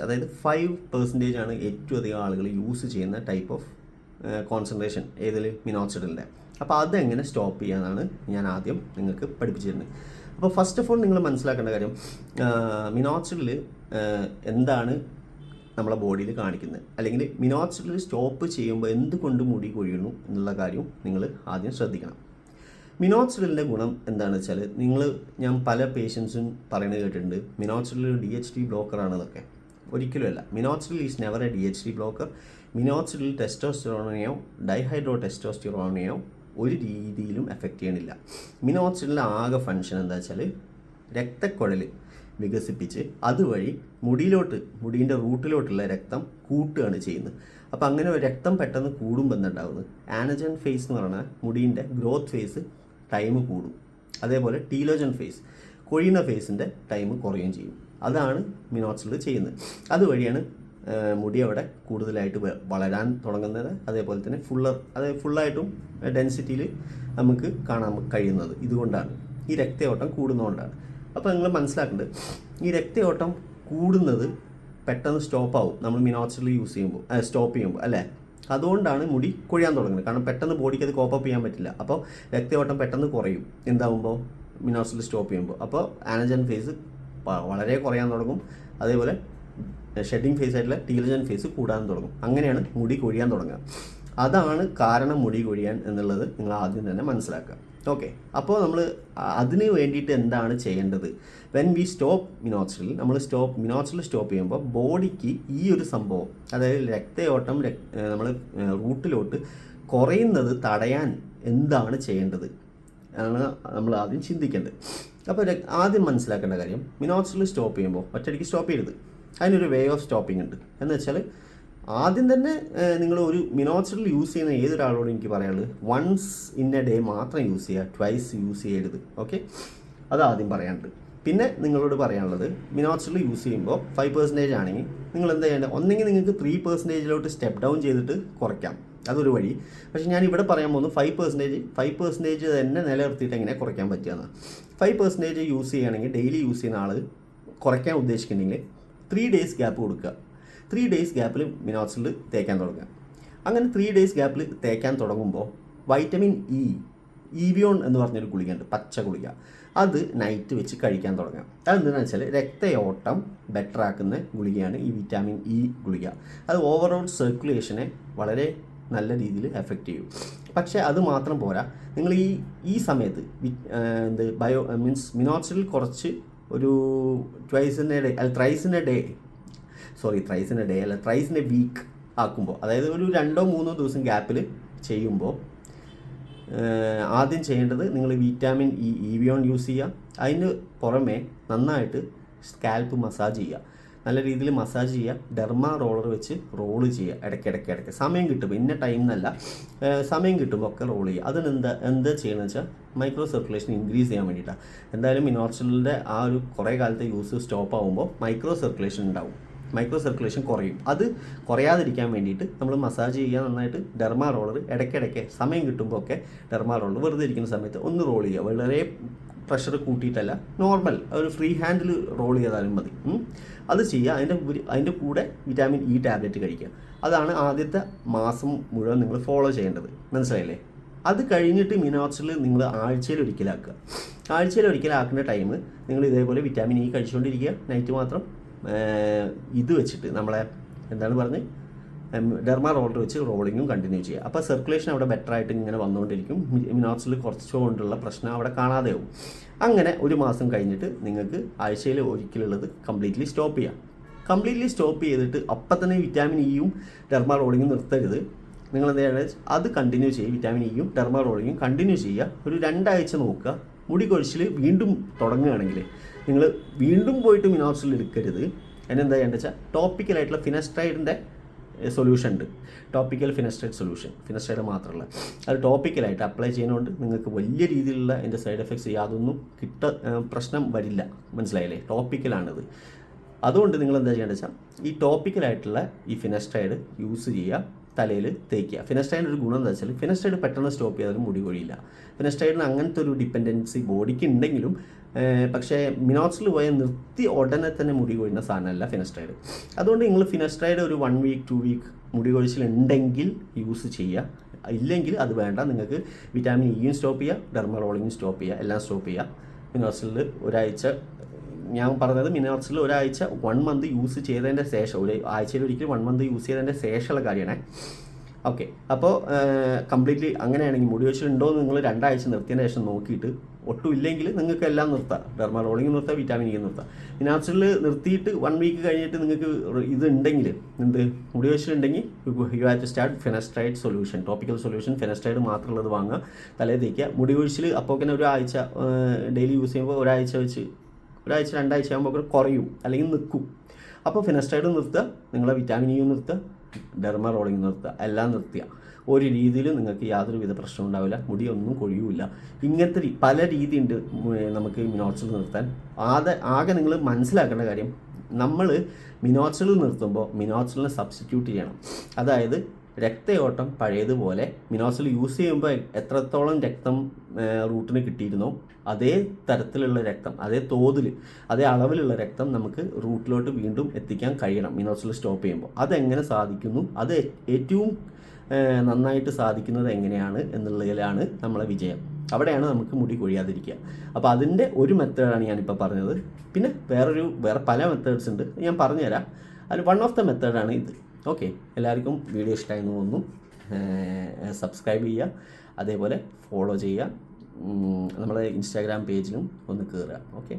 അതായത് five percentage ആണ് ഏറ്റവും അധികം ആളുകൾ യൂസ് ചെയ്യുന്ന ടൈപ്പ് ഓഫ് കോൺസെൻട്രേഷൻ ഏതിൽ മിനോക്സിഡിലിന്റെ അപ്പോൾ അതെങ്ങനെ സ്റ്റോപ്പ് ചെയ്യാനാണ് ഞാൻ ആദ്യം നിങ്ങൾക്ക് പഠിപ്പിച്ചിരുന്നത്. അപ്പോൾ ഫസ്റ്റ് ഓഫ് ഓൾ നിങ്ങൾ മനസ്സിലാക്കേണ്ട കാര്യം മിനോക്സിഡിൽ എന്താണ് നമ്മളെ ബോഡിയിൽ കാണിക്കുന്നത്? അല്ലെങ്കിൽ മിനോക്സിഡിൽ സ്റ്റോപ്പ് ചെയ്യുമ്പോൾ എന്തുകൊണ്ട് മുടി കൊഴിയുന്നു എന്നുള്ള കാര്യം നിങ്ങൾ ആദ്യം ശ്രദ്ധിക്കണം. മിനോക്സിഡിലിന്റെ ഗുണം എന്താണെന്ന് വെച്ചാൽ നിങ്ങൾ ഞാൻ പല പേഷ്യൻസും പറയുന്നത് കേട്ടിട്ടുണ്ട് മിനോക്സിഡിൽ ഡി എച്ച് ഡി ബ്ലോക്കറാണ് ഇതൊക്കെ ഒരിക്കലുമല്ല. Minoxidil is never a D H D blocker. Minoxidil ടെസ്റ്റോസ്റ്റിറോണിനെയോ dihydro ടെസ്റ്റോസ്റ്റിറോണിനെയോ ഒരു രീതിയിലും എഫക്റ്റ് ചെയ്യണില്ല. മിനോക്സിഡിന്റെ ആകെ ഫങ്ഷൻ എന്താ വെച്ചാൽ രക്തക്കുഴൽ വികസിപ്പിച്ച് അതുവഴി മുടിയിലോട്ട് മുടീന്റെ റൂട്ടിലോട്ടുള്ള രക്തം കൂട്ടുകയാണ് ചെയ്യുന്നത്. അപ്പോൾ അങ്ങനെ രക്തം പെട്ടെന്ന് കൂടുമ്പോൾ എന്തുണ്ടാവുന്നത്? ആനജൻ ഫേസ് എന്ന് പറഞ്ഞാൽ മുടീന്റെ ഗ്രോത്ത് ഫേസ് ടൈം കൂടും. അതേപോലെ ടീലോജൻ ഫേസ് കൊഴിയുന്ന ഫേസിന്റെ ടൈം കുറയുകയും ചെയ്യും. അതാണ് മിനോക്സിൽ ചെയ്യുന്നത്. അതുവഴിയാണ് മുടി അവിടെ കൂടുതലായിട്ട് വളരാൻ തുടങ്ങുന്നത്. അതേപോലെ തന്നെ ഫുള്ള് അതായത് ഫുള്ളായിട്ടും ഡെൻസിറ്റിയിൽ നമുക്ക് കാണാൻ കഴിയുന്നത്. ഇതുകൊണ്ടാണ്. ഈ രക്തയോട്ടം കൂടുന്നതുകൊണ്ടാണ്. അപ്പോൾ നിങ്ങൾ മനസ്സിലാക്കേണ്ടത് ഈ രക്തയോട്ടം കൂടുന്നത് പെട്ടെന്ന് സ്റ്റോപ്പ് ആവും. നമ്മൾ മിനോക്സിൽ യൂസ് ചെയ്യുമ്പോൾ സ്റ്റോപ്പ് ചെയ്യുമ്പോൾ അല്ലേ? അതുകൊണ്ടാണ് മുടി കൊഴിയാൻ തുടങ്ങുന്നത്. കാരണം പെട്ടെന്ന് ബോഡിക്ക് അത് കോപ്പപ്പ് ചെയ്യാൻ പറ്റില്ല. അപ്പോൾ രക്തയോട്ടം പെട്ടെന്ന് കുറയും. എന്താകുമ്പോൾ മിനോക്സിൽ സ്റ്റോപ്പ് ചെയ്യുമ്പോൾ അപ്പോൾ ആനജൻ ഫേസ് വളരെ കുറയാൻ തുടങ്ങും. അതേപോലെ ഷെഡിങ് ഫേസ് ആയിട്ടുള്ള ടീലജൻ ഫേസ് കൂടാൻ തുടങ്ങും. അങ്ങനെയാണ് മുടി കൊഴിയാൻ തുടങ്ങുക. അതാണ് കാരണം മുടി കൊഴിയാൻ എന്നുള്ളത് നിങ്ങൾ ആദ്യം തന്നെ മനസ്സിലാക്കുക. ഓക്കെ അപ്പോൾ നമ്മൾ അതിന് വേണ്ടിയിട്ട് എന്താണ് ചെയ്യേണ്ടത്? വെൻ വി സ്റ്റോപ്പ് മിനോക്സിൽ നമ്മൾ സ്റ്റോപ്പ് മിനോക്സിൽ സ്റ്റോപ്പ് ചെയ്യുമ്പോൾ ബോഡിക്ക് ഈ ഒരു സംഭവം അതായത് രക്തയോട്ടം നമ്മൾ റൂട്ടിലോട്ട് കുറയുന്നത് തടയാൻ എന്താണ് ചെയ്യേണ്ടത്? ആണ് നമ്മൾ ആദ്യം ചിന്തിക്കേണ്ടത്. അപ്പോൾ ആദ്യം മനസ്സിലാക്കേണ്ട കാര്യം മിനോക്സിൽ സ്റ്റോപ്പ് ചെയ്യുമ്പോൾ ഒറ്റയടിക്ക് സ്റ്റോപ്പ് ചെയ്യരുത്. അതിനൊരു വേ ഓഫ് സ്റ്റോപ്പിംഗ് ഉണ്ട്. എന്ന് വെച്ചാൽ ആദ്യം തന്നെ നിങ്ങൾ ഒരു മിനോക്സിഡിൽ യൂസ് ചെയ്യുന്ന ഏതൊരാളോടും എനിക്ക് പറയാനുള്ളത്? വൺസ് ഇൻ എ ഡേ മാത്രം യൂസ് ചെയ്യുക ട്വൈസ് യൂസ് ചെയ്യരുത്. ഓക്കെ അത് ആദ്യം പറയാനുണ്ട്. പിന്നെ നിങ്ങളോട് പറയാനുള്ളത് മിനോക്സിഡിൽ യൂസ് ചെയ്യുമ്പോൾ ഫൈവ് പെർസെന്റേജ് ആണെങ്കിൽ നിങ്ങൾ എന്താ ചെയ്യേണ്ടത്? ഒന്നെങ്കിൽ നിങ്ങൾക്ക് ത്രീ പെർസെന്റേജിലോട്ട് സ്റ്റെപ്പ് ഡൗൺ ചെയ്തിട്ട് കുറയ്ക്കാം. അതൊരു വഴി. പക്ഷേ ഞാൻ ഇവിടെ പറയാൻ പോകുന്നു ഫൈവ് പെർസെന്റേജ് ഫൈവ് പെർസെന്റേജ് തന്നെ നിലനിർത്തിയിട്ട് എങ്ങനെ കുറയ്ക്കാൻ പറ്റുകയെന്ന്. ഫൈവ് പെർസെന്റേജ് യൂസ് ചെയ്യുകയാണെങ്കിൽ ഡെയിലി യൂസ് ചെയ്യുന്ന ആൾ കുറയ്ക്കാൻ ഉദ്ദേശിക്കുന്നുണ്ടെങ്കിൽ ത്രീ ഡേയ്സ് ഗ്യാപ്പ് കൊടുക്കുക. ത്രീ ഡേയ്സ് ഗ്യാപ്പിൽ മിനോസിൽ തേക്കാൻ തുടങ്ങുക. അങ്ങനെ ത്രീ ഡേയ്സ് ഗ്യാപ്പിൽ തേക്കാൻ തുടങ്ങുമ്പോൾ വൈറ്റമിൻ ഇ ഈവിയോൺ എന്ന് പറഞ്ഞൊരു ഗുളികയുണ്ട് പച്ച ഗുളിക. അത് നൈറ്റ് വെച്ച് കഴിക്കാൻ തുടങ്ങാം അതെന്താണെന്ന് വെച്ചാൽ രക്തയോട്ടം ബെറ്റർ ആക്കുന്ന ഗുളികയാണ് ഈ വിറ്റാമിൻ ഇ ഗുളിക. അത് ഓവറോൾ സർക്കുലേഷനെ വളരെ നല്ല രീതിയിൽ എഫക്റ്റ് ചെയ്യും. പക്ഷേ അത് മാത്രം പോരാ. നിങ്ങൾ ഈ ഈ സമയത്ത് എന്ത് ബയോ മീൻസ് മിനോക്സിഡിൽ കുറച്ച് ഒരു ട്വൈസിന്റെ ഡേ അല്ല ത്രൈസിന്റെ ഡേ സോറി ത്രൈസിന്റെ ഡേ അല്ല ത്രൈസിന്റെ വീക്ക് ആക്കുമ്പോൾ അതായത് ഒരു രണ്ടോ മൂന്നോ ദിവസം ഗ്യാപ്പിൽ ചെയ്യുമ്പോൾ ആദ്യം ചെയ്യേണ്ടത് നിങ്ങൾ വിറ്റാമിൻ ഇ ഇവിയോൺ യൂസ് ചെയ്യുക. അതിന് പുറമെ നന്നായിട്ട് സ്കാൽപ്പ് മസാജ് ചെയ്യുക. നല്ല രീതിയിൽ മസാജ് ചെയ്യുക ഡെർമ റോളർ വെച്ച് റോൾ ചെയ്യുക ഇടയ്ക്കിടയ്ക്ക് ഇടയ്ക്ക് സമയം കിട്ടുമ്പോൾ ഇന്ന ടൈം എന്നല്ല സമയം കിട്ടുമ്പോൾ ഒക്കെ റോൾ ചെയ്യുക. അതിന് എന്താ എന്താ ചെയ്യണമെന്ന് വെച്ചാൽ മൈക്രോ സർക്കുലേഷൻ ഇൻക്രീസ് ചെയ്യാൻ വേണ്ടിയിട്ടാണ് എന്തായാലും ഇനോർച്ചലിന്റെ ആ ഒരു കുറേ കാലത്തെ യൂസ് സ്റ്റോപ്പ് ആകുമ്പോൾ മൈക്രോ സർക്കുലേഷൻ ഉണ്ടാവും. മൈക്രോ സർക്കുലേഷൻ കുറയും. അത് കുറയാതിരിക്കാൻ വേണ്ടിയിട്ട് നമ്മൾ മസാജ് ചെയ്യുക നന്നായിട്ട് ഡെർമ റോളർ ഇടയ്ക്കിടയ്ക്ക് സമയം കിട്ടുമ്പോൾ ഒക്കെ ഡെർമാ റോളർ വെറുതെ ഇരിക്കുന്ന സമയത്ത് ഒന്ന് റോൾ ചെയ്യുക. വളരെ പ്രഷർ കൂട്ടിയിട്ടല്ല. നോർമൽ ഒരു ഫ്രീ ഹാൻഡിൽ റോൾ ചെയ്താലും മതി. അത് ചെയ്യുക. അതിന്റെ അതിന്റെ കൂടെ വിറ്റാമിൻ ഇ ടാബ്ലറ്റ് കഴിക്കുക. അതാണ് ആദ്യത്തെ മാസം മുഴുവൻ നിങ്ങൾ ഫോളോ ചെയ്യേണ്ടത്. മനസ്സിലായില്ലേ? അത് കഴിഞ്ഞിട്ട് മിനോക്സിൽ നിങ്ങൾ ആഴ്ചയിൽ ഒരിക്കലാക്കുക. ആഴ്ചയിൽ ഒരിക്കലാക്കേണ്ട ടൈം നിങ്ങൾ ഇതേപോലെ വിറ്റാമിൻ ഇ കഴിച്ചുകൊണ്ടിരിക്കുക. നൈറ്റ് മാത്രം. ഇത് വെച്ചിട്ട് നമ്മളെ എന്താണ് പറഞ്ഞത് ഡെർമ റോളർ വെച്ച് റോളിങ്ങും കണ്ടിന്യൂ ചെയ്യുക. അപ്പോൾ സർക്കുലേഷൻ അവിടെ ബെറ്റർ ആയിട്ട് ഇങ്ങനെ വന്നുകൊണ്ടിരിക്കും. മിനോക്സിൽ കുറച്ചുകൊണ്ടുള്ള പ്രശ്നം അവിടെ കാണാതെ ആവും അങ്ങനെ ഒരു മാസം കഴിഞ്ഞിട്ട് നിങ്ങൾക്ക് ആഴ്ചയിൽ ഒരിക്കലുള്ളത് കംപ്ലീറ്റ്ലി സ്റ്റോപ്പ് ചെയ്യാം. കംപ്ലീറ്റ്ലി സ്റ്റോപ്പ് ചെയ്തിട്ട് അപ്പം തന്നെ വിറ്റാമിൻ ഇയും ഡെർമ റോളിങ്ങും നിർത്തരുത്. നിങ്ങൾ എന്ത് അത് കണ്ടിന്യൂ ചെയ്യുക. വിറ്റാമിൻ ഇയും ഡെർമ റോളിങ്ങും കണ്ടിന്യൂ ചെയ്യുക. ഒരു രണ്ടാഴ്ച നോക്കുക. മുടി കൊഴിച്ചിൽ വീണ്ടും തുടങ്ങുകയാണെങ്കിൽ നിങ്ങൾ വീണ്ടും പോയിട്ട് മിനോസിൽ എടുക്കരുത്. അതിനെന്താ ചെയ്യേണ്ടത് വെച്ചാൽ ടോപ്പിക്കലായിട്ടുള്ള ഫിനസ്ട്രൈഡിന്റെ സൊല്യൂഷൻ ഉണ്ട്. ടോപ്പിക്കൽ ഫിനസ്ട്രേറ്റ് സൊല്യൂഷൻ ഫിനസ്ട്രേറ്റ് മാത്രമല്ല അത് ടോപ്പിക്കലായിട്ട് അപ്ലൈ ചെയ്യുന്നതുകൊണ്ട് നിങ്ങൾക്ക് വലിയ രീതിയിലുള്ള അതിന്റെ സൈഡ് എഫക്ട്സ് യാതൊന്നും കിട്ട പ്രശ്നം വരില്ല. മനസ്സിലായില്ലേ? ടോപ്പിക്കലാണിത് അതുകൊണ്ട് നിങ്ങൾ എന്താ ചെയ്യേണ്ടത് വെച്ചാൽ ഈ ടോപ്പിക്കലായിട്ടുള്ള ഈ ഫിനസ്ട്രൈഡ് യൂസ് ചെയ്യുക. തലയിൽ തേക്കുക. ഫിനസ്റ്റൈഡിന്റെ ഒരു ഗുണം എന്താ വെച്ചാൽ ഫിനസ്റ്റൈഡ് പെട്ടെന്ന് സ്റ്റോപ്പ് ചെയ്താലും മുടി കൊഴിയില്ല. ഫിനസ്റ്റൈഡിന് അങ്ങനത്തെ ഒരു ഡിപ്പെൻഡൻസി ബോഡിക്ക് ഉണ്ടെങ്കിലും പക്ഷേ മിനോക്സിൽ പോയ നിർത്തി ഉടനെ തന്നെ മുടി കൊഴിയുന്ന സാധനമല്ല ഫിനസ്റ്റൈഡ് അതുകൊണ്ട് നിങ്ങൾ ഫിനസ്റ്റൈഡ് ഒരു വൺ വീക്ക് ടു വീക്ക് മുടി കൊഴിച്ചിലുണ്ടെങ്കിൽ യൂസ് ചെയ്യുക ഇല്ലെങ്കിൽ അത് വേണ്ട. നിങ്ങൾക്ക് വിറ്റാമിൻ ഇയും സ്റ്റോപ്പ് ചെയ്യുക ഡെർമറോളിങ്ങും സ്റ്റോപ്പ് ചെയ്യുക എല്ലാം സ്റ്റോപ്പ് ചെയ്യുക മിനോക്സിൽ ഒരാഴ്ച ഞാൻ പറഞ്ഞത് മിനറൽസിൽ ഒരാഴ്ച വൺ മന്ത് യൂസ് ചെയ്തതിന്റെ ശേഷം ഒരു ആഴ്ചയിൽ ഒരിക്കലും വൺ മന്ത് യൂസ് ചെയ്തതിന്റെ ശേഷമുള്ള കാര്യമാണ്. ഓക്കെ അപ്പോൾ കംപ്ലീറ്റ്ലി അങ്ങനെയാണെങ്കിൽ മുടി വെച്ചിട്ടുണ്ടോ എന്ന് നിങ്ങൾ രണ്ടാഴ്ച നിർത്തിയതിന് ശേഷം നോക്കിയിട്ട് ഒട്ടും ഇല്ലെങ്കിൽ നിങ്ങൾക്ക് എല്ലാം നിർത്താം. ഡെർമ റോളിങ് നിർത്താം വിറ്റാമിൻ ഇ നിർത്താം. ഫിനാൻഷ്യലിൽ നിർത്തിയിട്ട് വൺ വീക്ക് കഴിഞ്ഞിട്ട് നിങ്ങൾക്ക് ഇത് ഉണ്ടെങ്കിൽ എന്ത്? മുടി വെച്ചിട്ടുണ്ടെങ്കിൽ you have to start finasteride solution topical solution finasteride മാത്രമുള്ളത് വാങ്ങുക തലേ തേക്കുക. മുടി കൊഴിച്ചിൽ അപ്പോൾ തന്നെ ഒരാഴ്ച ഡെയിലി യൂസ് ചെയ്യുമ്പോൾ ഒരാഴ്ച വെച്ച് ഒരാഴ്ച രണ്ടാഴ്ച ആകുമ്പോൾ കുറയും അല്ലെങ്കിൽ നിൽക്കും അപ്പോൾ ഫിനസ്റ്റൈഡ് നിർത്തുക നിങ്ങളെ വിറ്റാമിൻ യു നിർത്തുക ഡെർമ റോളിങ് നിർത്തുക എല്ലാം നിർത്തുക. ഒരു രീതിയിലും നിങ്ങൾക്ക് യാതൊരു വിധ പ്രശ്നം ഉണ്ടാവില്ല മുടിയൊന്നും കൊഴിയൂല ഇങ്ങനത്തെ പല രീതിയുണ്ട് ഉണ്ട് നമുക്ക് മിനോക്സിൽ നിർത്താൻ. ആകെ ആകെ നിങ്ങൾ മനസ്സിലാക്കേണ്ട കാര്യം നമ്മൾ മിനോക്സിൽ നിർത്തുമ്പോൾ മിനോക്സിലിനെ സബ്സ്റ്റിറ്റ്യൂട്ട് ചെയ്യണം. അതായത് രക്തയോട്ടം പഴയതുപോലെ മിനോസിൽ യൂസ് ചെയ്യുമ്പോൾ എത്രത്തോളം രക്തം റൂട്ടിന് കിട്ടിയിരുന്നോ അതേ തരത്തിലുള്ള രക്തം അതേ തോതിൽ അതേ അളവിലുള്ള രക്തം നമുക്ക് റൂട്ടിലോട്ട് വീണ്ടും എത്തിക്കാൻ കഴിയണം മിനോസിൽ സ്റ്റോപ്പ് ചെയ്യുമ്പോൾ. അതെങ്ങനെ സാധിക്കുന്നു? അത് ഏറ്റവും നന്നായിട്ട് സാധിക്കുന്നത് എങ്ങനെയാണ് എന്നുള്ളതിലാണ് നമ്മളെ വിജയം. അവിടെയാണ് നമുക്ക് മുടി കൊഴിയാതിരിക്കുക. അപ്പോൾ അതിന്റെ ഒരു മെത്തേഡാണ് ഞാനിപ്പോൾ പറഞ്ഞത്. പിന്നെ വേറൊരു വേറെ പല മെത്തേഡ്സ് ഉണ്ട്. ഞാൻ പറഞ്ഞുതരാം. അതിൽ വൺ ഓഫ് ദ മെത്തേഡാണ് ഇത്. ഓക്കെ എല്ലാവർക്കും വീഡിയോ ഇഷ്ടമായി തോന്നുന്നു. സബ്സ്ക്രൈബ് ചെയ്യുക അതേപോലെ ഫോളോ ചെയ്യുക. നമ്മളെ ഇൻസ്റ്റാഗ്രാം പേജിലും ഒന്ന് കയറുക ഓക്കെ.